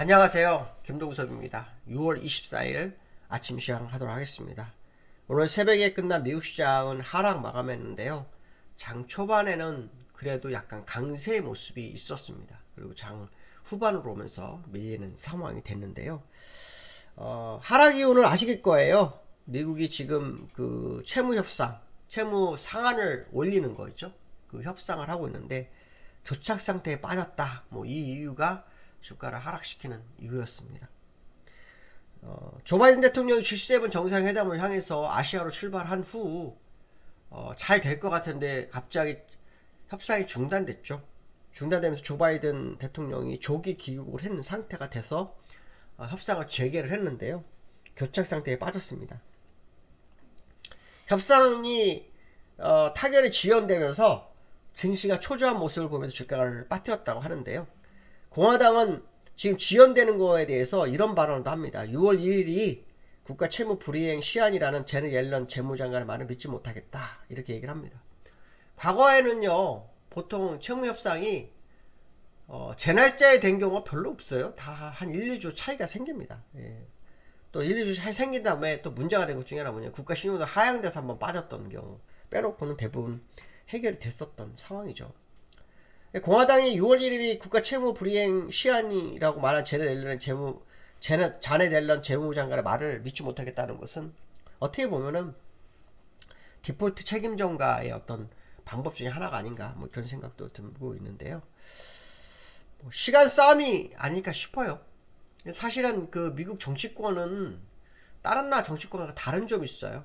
안녕하세요. 김동섭입니다. 6월 24일 아침 시장 하도록 하겠습니다. 오늘 새벽에 끝난 미국 시장은 하락 마감했는데요. 장 초반에는 그래도 약간 강세의 모습이 있었습니다. 그리고 장 후반으로 오면서 밀리는 상황이 됐는데요. 어, 하락 이유는 아실 거예요. 미국이 지금 그 채무 협상, 채무 상한을 올리는 거 있죠. 그 협상을 하고 있는데 교착 상태에 빠졌다. 뭐 이 이유가 주가를 하락시키는 이유였습니다. 어, 조 바이든 대통령이 G7 정상회담을 향해서 아시아로 출발한 후 어, 잘 될 것 같은데 갑자기 협상이 중단됐죠. 중단되면서 조 바이든 대통령이 조기 귀국을 했는 상태가 돼서 어, 협상을 재개를 했는데요. 교착 상태에 빠졌습니다. 협상이 어, 타결이 지연되면서 증시가 초조한 모습을 보면서 주가를 빠뜨렸다고 하는데요. 공화당은 지금 지연되는 거에 대해서 이런 발언도 합니다. 6월 1일이 국가 채무 불이행 시한이라는 제네 옐런 재무장관의 말을 믿지 못하겠다. 이렇게 얘기를 합니다. 과거에는요, 보통 채무 협상이 어, 제 날짜에 된 경우가 별로 없어요. 다 한 1, 2주 차이가 생깁니다. 예. 또 1, 2주 차이 생긴 다음에 또 문제가 된 것 중에 하나 뭐냐. 국가 신용도 하향돼서 한번 빠졌던 경우. 빼놓고는 대부분 해결이 됐었던 상황이죠. 공화당이 6월 1일이 국가 채무 불이행 시한이라고 말한 제네 델런 재무 제네 자네 델런 재무장관의 말을 믿지 못하겠다는 것은 어떻게 보면은 디폴트 책임 전가의 어떤 방법 중에 하나가 아닌가 뭐 그런 생각도 들고 있는데요. 뭐 시간 싸움이 아닐까 싶어요. 사실은 그 미국 정치권은 다른 나라 정치권과 다른 점이 있어요.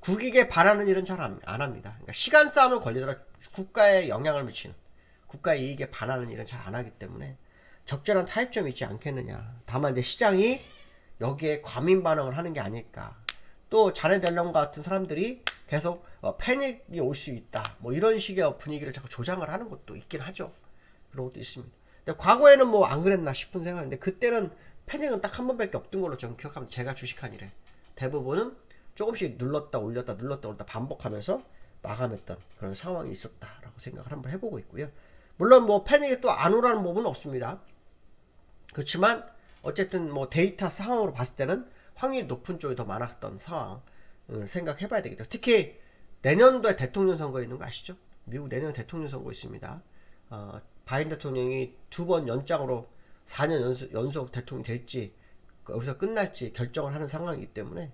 국익에 반하는 일은 잘 안 합니다. 그러니까 시간 싸움을 걸리더라 국가에 영향을 미치는 국가의 이익에 반하는 일은 잘 안 하기 때문에 적절한 타협점이 있지 않겠느냐. 다만 이제 시장이 여기에 과민 반응을 하는 게 아닐까. 또 자네 델런 같은 사람들이 계속 어, 패닉이 올 수 있다. 뭐 이런 식의 분위기를 자꾸 조장을 하는 것도 있긴 하죠. 그런 것도 있습니다. 근데 과거에는 뭐 안 그랬나 싶은 생각인데 그때는 패닉은 딱 한 번밖에 없던 걸로 저는 기억하면 제가 주식한 일에 대부분은 조금씩 눌렀다 올렸다 눌렀다 올렸다 반복하면서 마감했던 그런 상황이 있었다라고 생각을 한번 해보고 있고요. 물론 뭐 패닉이 또 안 오라는 부분은 없습니다. 그렇지만 어쨌든 뭐 데이터 상황으로 봤을 때는 확률이 높은 쪽이 더 많았던 상황을 생각해 봐야 되겠죠. 특히 내년도에 대통령 선거 있는 거 아시죠? 미국 내년 대통령 선거 있습니다. 어, 바이든 대통령이 두 번 연장으로 4년 연속, 연속 대통령이 될지 여기서 끝날지 결정을 하는 상황이기 때문에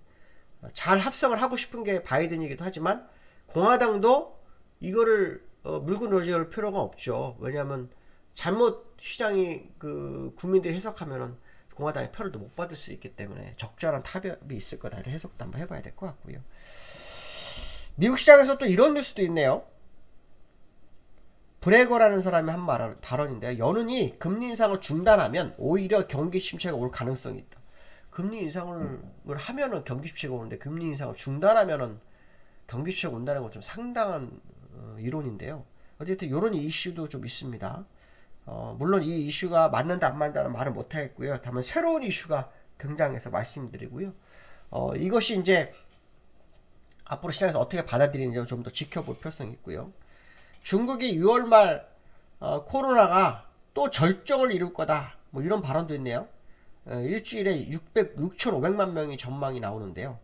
잘 합성을 하고 싶은 게 바이든이기도 하지만 공화당도 이거를 어, 물고 늘어질 필요가 없죠. 왜냐하면 잘못 시장이 그 국민들이 해석하면은 공화당의 표를 못 받을 수 있기 때문에 적절한 타협이 있을 거다 이런 해석도 한번 해봐야 될 것 같고요. 미국 시장에서 또 이런 뉴스도 있네요. 브레거라는 사람이 한 말, 발언인데요. 연은이 금리 인상을 중단하면 오히려 경기 침체가 올 가능성이 있다. 금리 인상을 음. 하면은 경기 침체가 오는데 금리 인상을 중단하면은 경기 침체가 온다는 건 좀 상당한 어, 이론인데요. 어쨌든 이런 이슈도 좀 있습니다. 어, 물론 이 이슈가 맞는다 안 맞는다는 말은 못 하겠고요. 다만 새로운 이슈가 등장해서 말씀드리고요. 어, 이것이 이제 앞으로 시장에서 어떻게 받아들이는지 좀 더 지켜볼 필요성이 있고요. 중국이 6월 말 어, 코로나가 또 절정을 이룰 거다. 뭐 이런 발언도 있네요. 어, 일주일에 600, 6,500만 명이 전망이 나오는데요.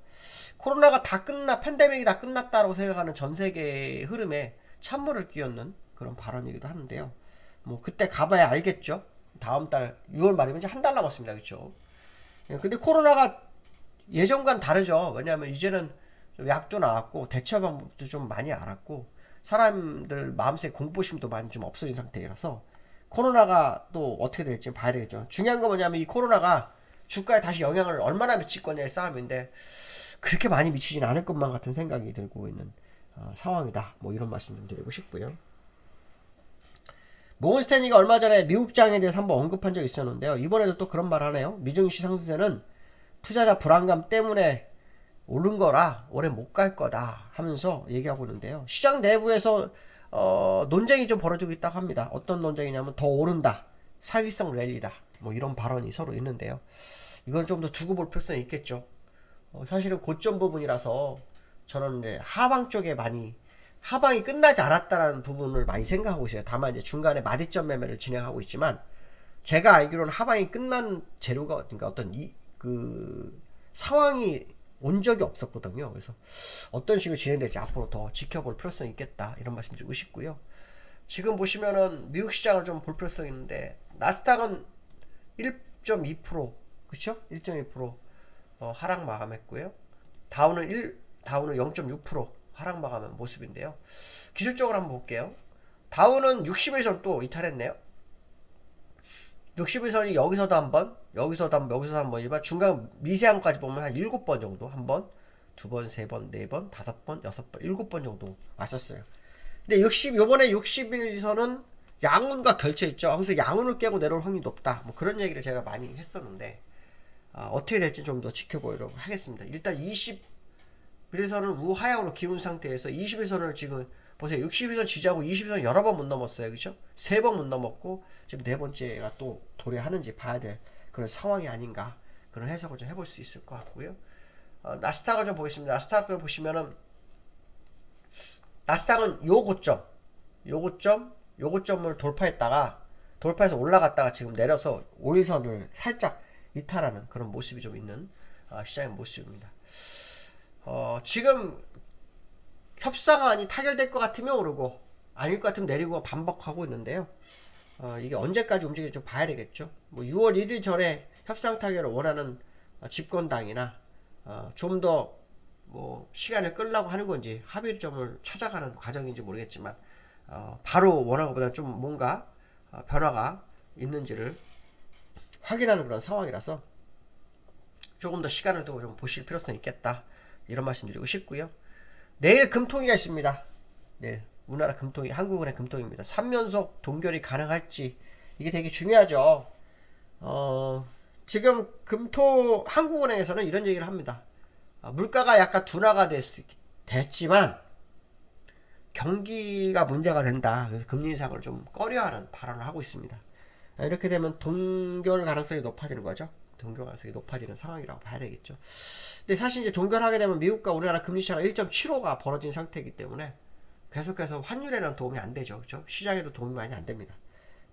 코로나가 다 끝나, 팬데믹이 다 끝났다고 생각하는 전 세계의 흐름에 찬물을 끼얹는 그런 발언이기도 하는데요. 뭐 그때 가봐야 알겠죠. 다음 달 6월 말이면 이제 한 달 남았습니다. 그렇죠? 근데 코로나가 예전과는 다르죠. 왜냐하면 이제는 약도 나왔고 대처 방법도 좀 많이 알았고 사람들 마음속에 공포심도 많이 좀 없어진 상태라서 코로나가 또 어떻게 될지 봐야 되겠죠. 중요한 건 뭐냐면 이 코로나가 주가에 다시 영향을 얼마나 미칠 거냐의 싸움인데 그렇게 많이 미치진 않을 것만 같은 생각이 들고 있는 어, 상황이다. 뭐 이런 말씀 좀 드리고 싶고요. 모건스탠리가 얼마 전에 미국장에 대해서 한번 언급한 적이 있었는데요. 이번에도 또 그런 말 하네요. 미증시 상승세는 투자자 불안감 때문에 오른 거라 올해 못 갈 거다 하면서 얘기하고 있는데요. 시장 내부에서 어, 논쟁이 좀 벌어지고 있다고 합니다. 어떤 논쟁이냐면 더 오른다. 사기성 랠리다. 뭐 이런 발언이 서로 있는데요. 이건 좀 더 두고 볼 필요성이 있겠죠. 어, 사실은 고점 부분이라서 저는 이제 하방 쪽에 많이 하방이 끝나지 않았다는 부분을 많이 생각하고 있어요. 다만 이제 중간에 마디점 매매를 진행하고 있지만 제가 알기로는 하방이 끝난 재료가 그러니까 어떤 이 그 상황이 온 적이 없었거든요. 그래서 어떤 식으로 진행될지 앞으로 더 지켜볼 필요성이 있겠다 이런 말씀드리고 싶고요. 지금 보시면은 미국 시장을 좀 볼 필요성이 있는데 나스닥은 1.2% 그쵸? 1.2% 어, 하락 마감했고요. 다우는 1 다우는 0.6% 하락 마감한 모습인데요. 기술적으로 한번 볼게요. 다우는 60에서 또 이탈했네요. 60일선이 여기서도 한 번, 여기서도 한 번, 여기서도 한 번이지만 중간 미세한까지 보면 한 7번 정도, 한 번, 두 번, 세 번, 네 번, 다섯 번, 여섯 번, 일곱 번 정도 왔었어요. 근데 60, 요번에 60일선은 양운과 결쳐있죠. 그래서 양운을 깨고 내려올 확률이 높다. 뭐 그런 얘기를 제가 많이 했었는데, 아, 어떻게 될지 좀 더 지켜보도록 하겠습니다. 일단 20일선은 우하향으로 기운 상태에서 20일선을 지금 보세요. 60일선 지지하고 20일선 여러 번 못 넘었어요. 그죠? 세 번 못 넘었고, 지금 네 번째가 또 도래하는지 봐야 될 그런 상황이 아닌가. 그런 해석을 좀 해볼 수 있을 것 같고요. 어, 나스닥을 좀 보겠습니다. 나스닥을 보시면은, 나스닥은 요 고점, 요 고점, 요 고점을 돌파했다가, 돌파해서 올라갔다가 지금 내려서 5일선을 살짝 이탈하는 그런 모습이 좀 있는 어, 시장의 모습입니다. 어, 지금 협상안이 타결될 것 같으면 오르고 아닐 것 같으면 내리고 반복하고 있는데요. 어, 이게 언제까지 움직일지 좀 봐야 되겠죠. 뭐 6월 1일 전에 협상 타결을 원하는 어, 집권당이나 어, 좀더 뭐 시간을 끌라고 하는 건지 합의점을 찾아가는 과정인지 모르겠지만 어, 바로 원하는 것보다 좀 뭔가 어, 변화가 있는지를 확인하는 그런 상황이라서 조금 더 시간을 두고 좀 보실 필요성이 있겠다 이런 말씀 드리고 싶고요. 내일 금통위가 있습니다. 내일 우리나라 금통위 한국은행 금통위입니다. 3연속 동결이 가능할지 이게 되게 중요하죠. 어, 지금 금토 한국은행에서는 이런 얘기를 합니다. 아, 물가가 약간 둔화가 됐, 됐지만 경기가 문제가 된다. 그래서 금리 인상을 좀 꺼려하는 발언을 하고 있습니다. 아, 이렇게 되면 동결 가능성이 높아지는 거죠. 동결 가능성이 높아지는 상황이라고 봐야 되겠죠. 근데 사실 이제 동결하게 되면 미국과 우리나라 금리 차가 1.75가 벌어진 상태이기 때문에 계속해서 환율에는 도움이 안 되죠. 그죠? 시장에도 도움이 많이 안 됩니다.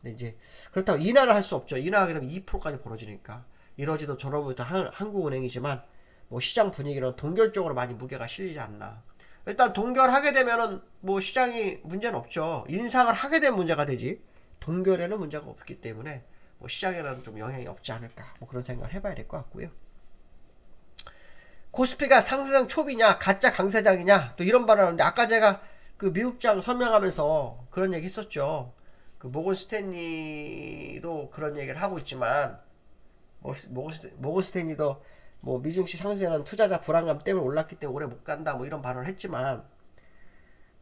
근데 이제 그렇다고 인하를 할 수 없죠. 인하하게 되면 2%까지 벌어지니까 이러지도 저러지도 한국은행이지만 뭐 시장 분위기는 동결 쪽으로 많이 무게가 실리지 않나. 일단 동결하게 되면은 뭐 시장이 문제는 없죠. 인상을 하게 되면 문제가 되지. 동결에는 문제가 없기 때문에 뭐 시장에는 좀 영향이 없지 않을까. 뭐 그런 생각을 해봐야 될 것 같고요. 코스피가 상승 초비냐 가짜 강세장이냐 또 이런 발언하는데 아까 제가 그 미국장 설명하면서 그런 얘기 했었죠. 그 모건 스탠리도 그런 얘기를 하고 있지만 모건, 스탠, 모건 스탠리도 뭐 미증시 상승하는 투자자 불안감 때문에 올랐기 때문에 오래 못 간다 뭐 이런 발언을 했지만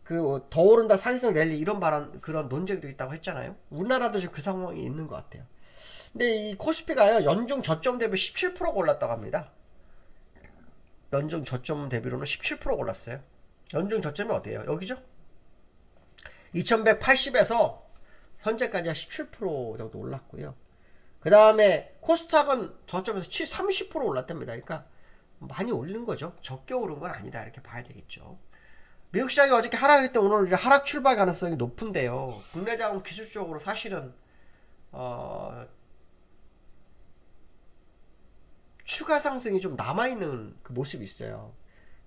그 더 오른다 사기성 랠리 이런 발언 그런 논쟁도 있다고 했잖아요. 우리나라도 지금 그 상황이 있는 것 같아요. 근데 이 코스피가요 연중 저점 대비 17%가 올랐다고 합니다. 연중 저점 대비로는 17% 올랐어요. 연중 저점이 어디예요? 여기죠? 2180에서 현재까지 한 17% 정도 올랐고요. 그 다음에 코스닥은 저점에서 7, 30% 올랐답니다. 그러니까 많이 올리는 거죠. 적게 오른 건 아니다. 이렇게 봐야 되겠죠. 미국 시장이 어저께 하락했을 때 오늘 이제 하락 출발 가능성이 높은데요. 국내 자금 기술적으로 사실은 어, 추가 상승이 좀 남아있는 그 모습이 있어요.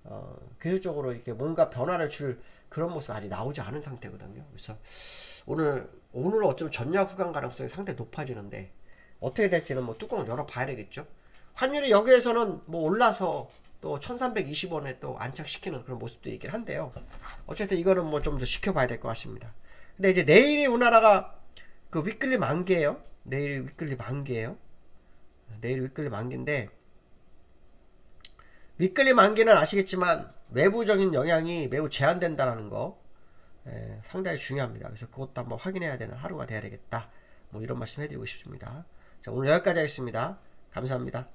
어, 기술적으로 이렇게 뭔가 변화를 줄 그런 모습 아직 나오지 않은 상태거든요. 그래서 오늘, 오늘 어쩌면 전야 구간 가능성이 상당히 높아지는데 어떻게 될지는 뭐 뚜껑을 열어봐야 되겠죠. 환율이 여기에서는 뭐 올라서 또 1320원에 또 안착시키는 그런 모습도 있긴 한데요. 어쨌든 이거는 뭐 좀 더 지켜봐야 될 것 같습니다. 근데 이제 내일이 우리나라가 그 위클리 만기예요. 내일 위클리 만기예요. 내일 위클리 만기인데 위클리 만기는 아시겠지만 외부적인 영향이 매우 제한된다라는 거 예, 상당히 중요합니다. 그래서 그것도 한번 확인해야 되는 하루가 돼야 되겠다. 뭐 이런 말씀 해드리고 싶습니다. 자 오늘 여기까지 하겠습니다. 감사합니다.